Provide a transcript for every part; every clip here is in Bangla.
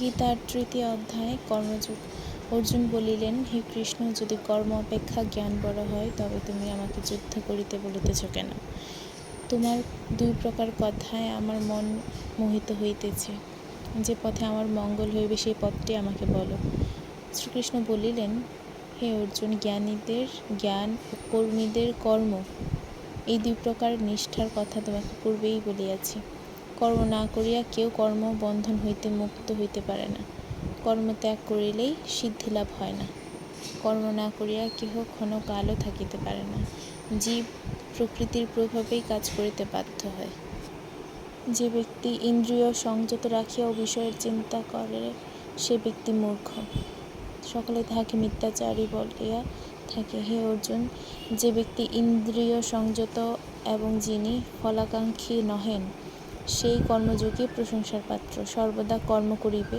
গীতার তৃতীয় অধ্যায় কর্মযোগ। অর্জুন বলিলেন, হে কৃষ্ণ, যদি কর্ম অপেক্ষা জ্ঞান বড় হয়, তবে তুমি আমাকে যুদ্ধ করিতে বলিতেছ কেন? তোমার দুই প্রকার কথায় আমার মন মোহিত হইতেছে। যে পথে আমার মঙ্গল হইবে, সেই পথটি আমাকে বলো। শ্রীকৃষ্ণ বলিলেন, হে অর্জুন, জ্ঞানীদের জ্ঞান ও কর্মীদের কর্ম, এই দুই প্রকার নিষ্ঠার কথা তোমাকে পূর্বেই বলিয়াছি। কর্ম না করিয়া কেউ কর্ম বন্ধন হইতে মুক্ত হইতে পারে না। কর্ম ত্যাগ করিলেই সিদ্ধি লাভ হয় না। কর্ম না করিয়া কেহ ক্ষণ কালও থাকিতে পারে না। জীব প্রকৃতির প্রভাবেই কাজ করিতে বাধ্য হয়। যে ব্যক্তি ইন্দ্রিয় সংযত রাখিয়াও বিষয়ের চিন্তা করে, সে ব্যক্তি মূর্খ। সকলে তাহাকে মিথ্যাচারী বলিয়া থাকে। হে অর্জুন, যে ব্যক্তি ইন্দ্রিয় সংযত এবং যিনি ফলাকাঙ্ক্ষী নহেন সেই কর্মযোগী প্রশংসার পাত্র। সর্বদা কর্ম করিবে।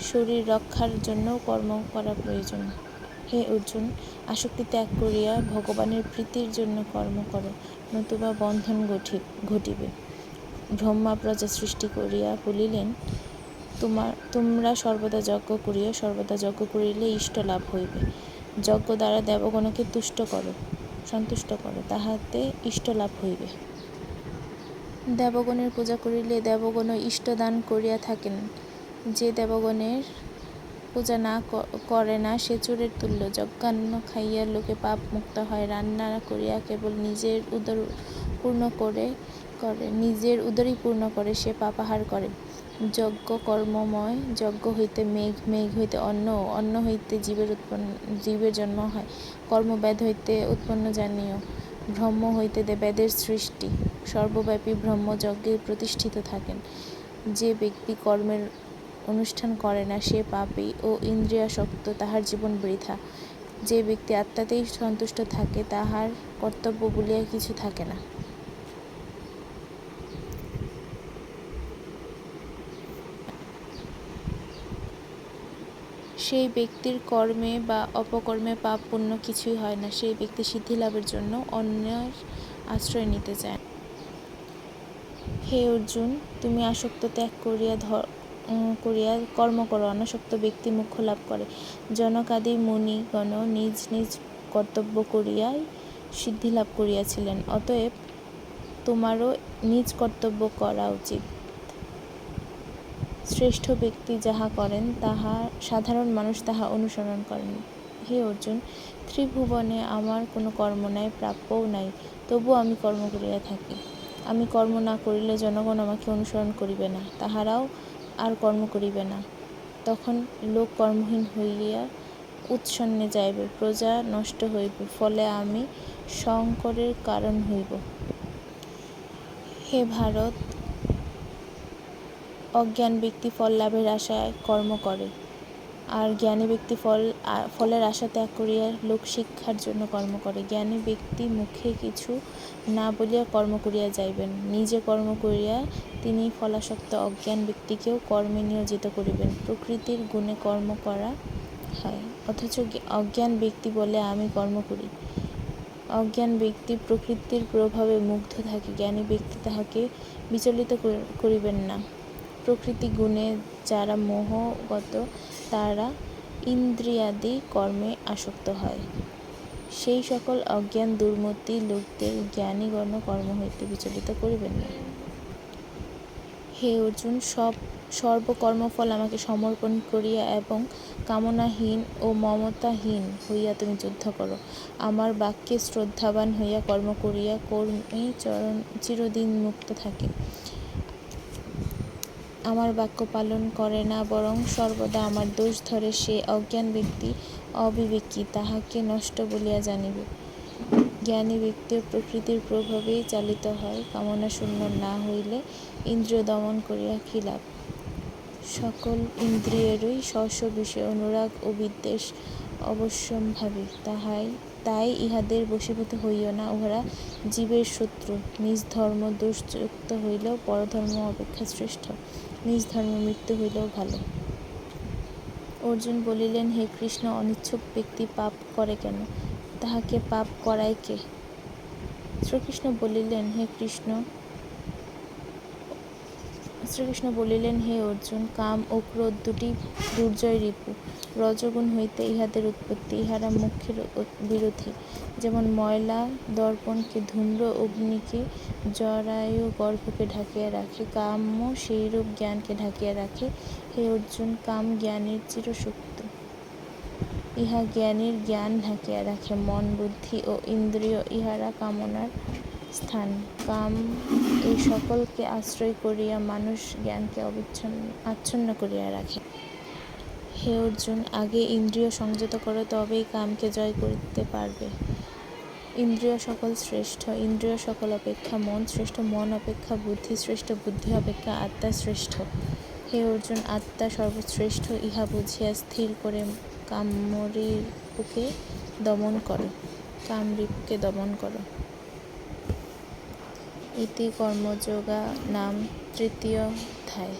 শরীর রক্ষার জন্য কর্ম করা প্রয়োজন। হে অর্জুন, আসক্তি ত্যাগ করিয়া ভগবানের প্রীতির জন্য কর্ম করো, নতুবা বন্ধন ঘটি ঘটিবে। ব্রহ্মা প্রজা সৃষ্টি করিয়া বলিলেন তোমার তোমরা সর্বদা যজ্ঞ করিয়া সর্বদা যজ্ঞ করিলে ইষ্ট লাভ হইবে। যজ্ঞ দ্বারা দেবগণকে তুষ্ট করো, সন্তুষ্ট করো, তাহাতে ইষ্ট লাভ হইবে। দেবগণের পূজা করিলে দেবগণ ইষ্টদান করিয়া থাকেন। যে দেবগণের পূজা না করে না, সে চোরের তুল্য। যজ্ঞান্ন খাইয়া লোকে পাপ মুক্ত হয়। রান্না করিয়া কেবল নিজের উদর পূর্ণ করে করে, নিজের উদরই পূর্ণ করে, সে পাপাহার করে। যজ্ঞ কর্মময়, যজ্ঞ হইতে মেঘ মেঘ হইতে অন্ন অন্ন হইতে জীবের উৎপন্ন, জীবের জন্ম হয়। কর্মবেদ হইতে উৎপন্ন জানিও। ব্রহ্ম হইতে দেবেদের সৃষ্টি। সর্বব্যাপী ব্রহ্মযজ্ঞে প্রতিষ্ঠিত থাকেন। যে ব্যক্তি কর্মের অনুষ্ঠান করে না, সে পাপী ও ইন্দ্রিয়াসক্ত, তাহার জীবন বৃথা। যে ব্যক্তি আত্মাতেই সন্তুষ্ট থাকে, তাহার কর্তব্য বলিয়া কিছু থাকে না। সেই ব্যক্তির কর্মে বা অপকর্মে পাপ পুণ্য কিছুই হয় না। সেই ব্যক্তি সিদ্ধি লাভের জন্য অন্যের আশ্রয় নিতে চায়। হে অর্জুন, তুমি আসক্ত ত্যাগ করিয়া ধর করিয়া কর্ম করো। অনাসক্ত ব্যক্তি মুখ্য লাভ করে। জনকাদি মুনিগণ নিজ নিজ কর্তব্য করিয়াই সিদ্ধি লাভ করিয়াছিলেন। অতএব তোমারও নিজ কর্তব্য করা উচিত। শ্রেষ্ঠ ব্যক্তি যাহা করেন, তাহা সাধারণ মানুষ তাহা অনুসরণ করেন। হে অর্জুন, ত্রিভুবনে আমার কোনো কর্ম নাই, প্রাপ্যও নাই তবু আমি কর্ম করিয়া থাকি। আমি কর্ম না করিলে জনগণ আমাকে অনুসরণ করিবে না, তাহারাও আর কর্ম করিবে না। তখন লোক কর্মহীন হইয়া উৎসন্নে যাইবে, প্রজা নষ্ট হইবে, ফলে আমি সংকরের কারণ হইব। হে ভারত অজ্ঞান ব্যক্তি ফল লাভের আশায় কর্ম করে, আর জ্ঞানী ব্যক্তি ফল ফলের আশা ত্যাগ করিয়া লোক শিক্ষার জন্য কর্ম করে। জ্ঞানী ব্যক্তি মুখে কিছু না বলিয়া কর্ম করিয়া যাইবেন, নিজে কর্ম করিয়া তিনি ফলাসক্ত অজ্ঞান ব্যক্তিকেও কর্মে নিয়োজিত করিবেন। প্রকৃতির গুণে কর্ম করা হয়, অথচ অজ্ঞান ব্যক্তি বলে আমি কর্ম করি। অজ্ঞান ব্যক্তি প্রকৃতির প্রভাবে মুগ্ধ থাকে, জ্ঞানী ব্যক্তি তাহাকে বিচলিত করিবেন না। প্রকৃতি গুণে যারা মোহগত, তারা ইন্দ্রিয়াদি কর্মে আসক্ত হয়। সেই সকল অজ্ঞান দুর্মতি লোকদের জ্ঞানীগণ কর্ম হইতে বিচলিত করিবেন না। হে অর্জুন, সব সর্বকর্মফল আমাকে সমর্পণ করিয়া এবং কামনাহীন ও মমতাহীন হইয়া তুমি যুদ্ধ করো। আমার বাক্যে শ্রদ্ধাবান হইয়া কর্ম করিয়া কর্মী চরণ চিরদিন মুক্ত থাকে। আমার বাক্য পালন করে না, বরং সর্বদা আমার দোষ ধরে সে অজ্ঞান ব্যক্তি, অবিবেকী তাহাকে নষ্ট বলিয়া জানিবে। জ্ঞানী ব্যক্তিও প্রকৃতির প্রভাবেই চালিত হয়, কামনা শূন্য না হইলে ইন্দ্রিয় দমন করিয়া খিলাপ সকল ইন্দ্রিয়েরই স্ব বিষয়ে, অনুরাগ ও বিদ্বেষ অবশ্যম্ভাবী, তাহাই, তাই ইহাদের বশীভূত হইও না, উহারা জীবের শত্রু। নিজ ধর্ম দোষযুক্ত হইলেও পরধর্ম অপেক্ষা শ্রেষ্ঠ। নিজ ধর্ম মৃত্যু হইলেও ভালো। অর্জুন বলিলেন, হে কৃষ্ণ, অনিচ্ছুক ব্যক্তি পাপ করে কেন? তাহাকে পাপ করায় কে? শ্রীকৃষ্ণ বলিলেন, হে কৃষ্ণ শ্রীকৃষ্ণ বলিলেন, হে অর্জুন, কাম ও ক্রোধ দুটি দুর্জয় রিপু। রজগুণ হইতে ইহাদের উৎপত্তি, ইহারা মুখ্যের বিরোধী। যেমন ময়লা দর্পণকে ধূম্র অগ্নিকে জরায়ু গর্ভকে ঢাকিয়া রাখে, কাম্য সেইরূপ জ্ঞানকে ঢাকিয়া রাখে। হে অর্জুন, কাম জ্ঞানের চিরসুপ্ত ইহা জ্ঞানীর জ্ঞান ঢাকিয়া রাখে। মন বুদ্ধি ও ইন্দ্রিয় ইহারা কামনার স্থান, কাম, এই সকলকে আশ্রয় করিয়া মানুষ জ্ঞানকে অবিচ্ছন্ন, আচ্ছন্ন করিয়া রাখে। হে অর্জুন, আগে ইন্দ্রিয় সংযত করো, তবেই কামকে জয় করিতে পারবে। ইন্দ্রিয় সকল শ্রেষ্ঠ, ইন্দ্রিয় সকল অপেক্ষা মন শ্রেষ্ঠ, মন অপেক্ষা বুদ্ধি শ্রেষ্ঠ, বুদ্ধি অপেক্ষা আত্মা শ্রেষ্ঠ। হে অর্জুন, আত্মা সর্বশ্রেষ্ঠ, ইহা বুঝিয়া স্থির করে কামরিপুকে দমন করো, কামরিপুকে দমন করো। ইতি কর্মযোগা নাম তৃতীয় অধ্যায়।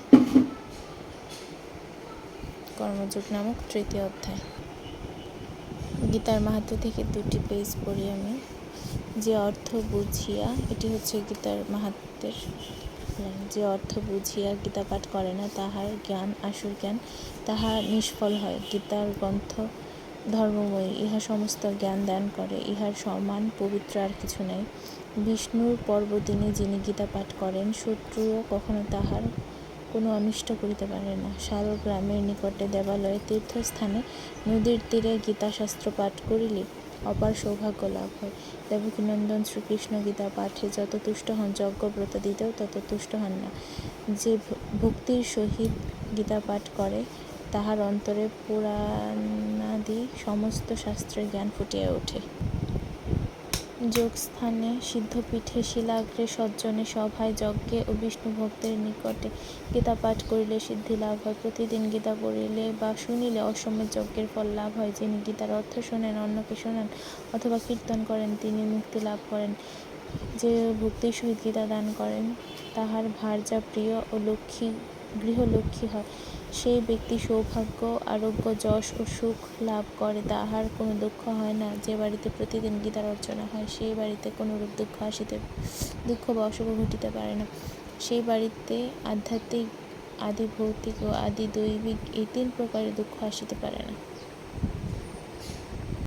কর্মযোগ নামক তৃতীয় অধ্যায়। গীতার মাহাত্ম থেকে দুটি পেজ পড়ি আমি। যে অর্থ বুঝিয়া, এটি হচ্ছে গীতার মাহাত্মের। যে অর্থ বুঝিয়া গীতা পাঠ করে না, তাহার জ্ঞান, আসল জ্ঞান, তাহা নিষ্ফল হয়। গীতার গ্রন্থ ধর্মময়ী, ইহা সমস্ত জ্ঞান দান করে। ইহার সমান পবিত্র আর কিছু নাই। বিষ্ণুর পর্বদিনে যিনি গীতা পাঠ করেন, শত্রুও কখনো তাহার কোনো অনিষ্ট করিতে পারে না। শাল গ্রামের নিকটে দেবালয়ে তীর্থস্থানে নদীর তীরে গীতাশাস্ত্র পাঠ করিলে অপার সৌভাগ্য লাভ হয়। দেবকীনন্দন শ্রীকৃষ্ণ গীতা পাঠে যত তুষ্ট হন, যজ্ঞব্রত দিতেও তত তুষ্ট হন না। যে ভক্তির সহিত গীতা পাঠ করে, তাহার অন্তরে পুরাণাদি সমস্ত শাস্ত্রের জ্ঞান ফুটিয়া ওঠে। যোগস্থানে সিদ্ধপীঠে শিলাগ্রে সজ্জনে সভায় যজ্ঞে ও বিষ্ণু ভক্তের নিকটে গীতা পাঠ করিলে সিদ্ধি লাভ হয়। প্রতিদিন গীতা পড়িলে বা শুনিলে অসমের যজ্ঞের ফল লাভ হয়। যিনি গীতার অর্থ শোনেন, অন্যকে শোনান অথবা কীর্তন করেন, তিনি মুক্তি লাভ করেন। যে ভক্তির সহিত গীতা দান করেন, তাহার ভার্যা প্রিয় ও লক্ষ্মী, গৃহলক্ষ্মী হয়। সেই ব্যক্তি সৌভাগ্য, আরোগ্য, যশ ও সুখ লাভ করে, তাহার কোনো দুঃখ হয় না। যে বাড়িতে প্রতিদিন গীতার অর্চনা হয়, সেই বাড়িতে কোনোরূপ দুঃখ আসিতে, দুঃখ বা অশুভ ঘটিতে পারে না। সেই বাড়িতে আধ্যাত্মিক আদি ভৌতিক ও আদি দৈবিক এই তিন প্রকারের দুঃখ আসিতে পারে না।